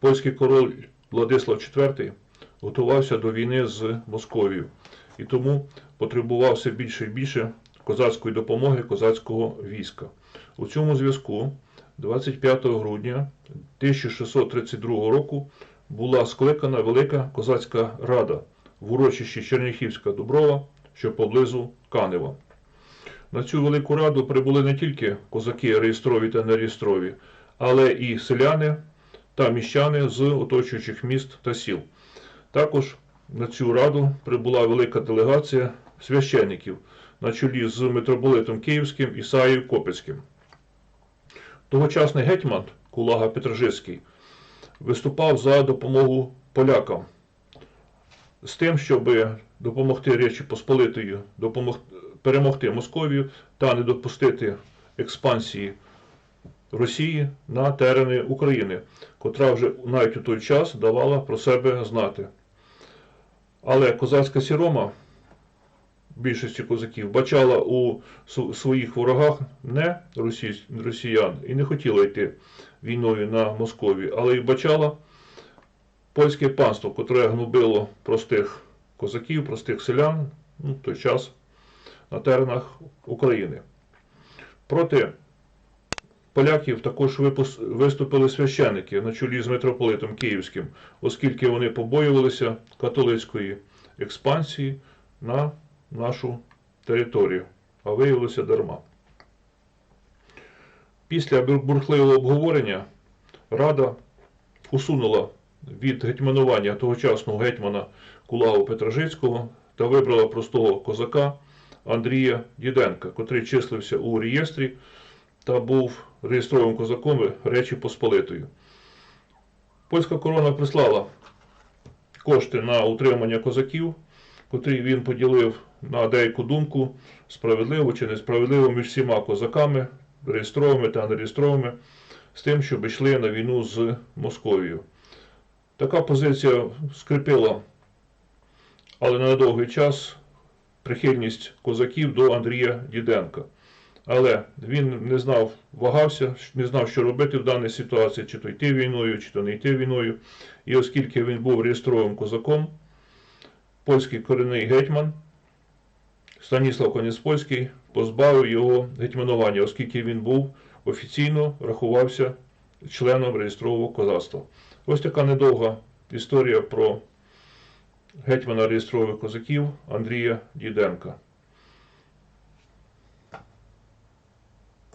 польський король Владислав IV готувався до війни з Московією і тому потребував все більше і більше козацької допомоги козацького війська. У цьому зв'язку 25 грудня 1632 року була скликана Велика Козацька Рада в урочищі Черніхівська Дуброва, що поблизу Канева. На цю велику раду прибули не тільки козаки реєстрові та нереєстрові, але і селяни та міщани з оточуючих міст та сіл. Також на цю раду прибула велика делегація священників на чолі з митрополитом Київським Ісаєю Копецьким. Тогочасний гетьман Кулага Петрожицький виступав за допомогу полякам з тим, щоб допомогти Речі Посполитої, допомогти, перемогти Московію та не допустити експансії Росії на терени України, котра вже навіть у той час давала про себе знати. Але козацька сірома більшості козаків бачала у своїх ворогах не росіян і не хотіла йти війною на Московію, але й бачала польське панство, котре гнобило простих козаків, простих селян ну, в той час на теренах України. Проти поляків також виступили священики на чолі з митрополитом Київським, оскільки вони побоювалися католицької експансії на нашу територію, а виявилося дарма. Після бурхливого обговорення Рада усунула від гетьманування тогочасного гетьмана Кулагу Петрожицького та вибрала простого козака Андрія Діденка, котрий числився у реєстрі та був реєстровим козаком Речі Посполитої. Польська корона прислала кошти на утримання козаків, котрі він поділив на деяку думку справедливо чи несправедливо між всіма козаками, реєстровими та нереєстровими, з тим, щоб йшли на війну з Московією. Така позиція скріпила, але на довгий час прихильність козаків до Андрія Діденка. Але він не знав, вагався, не знав, що робити в даній ситуації, чи то йти війною, чи то не йти війною. І оскільки він був реєстровим козаком, польський корінний гетьман Станіслав Коніспольський позбавив його гетьманування, оскільки він був офіційно рахувався членом реєстрового козацтва. Ось така недовга історія про гетьмана реєстрових козаків Андрія Діденка.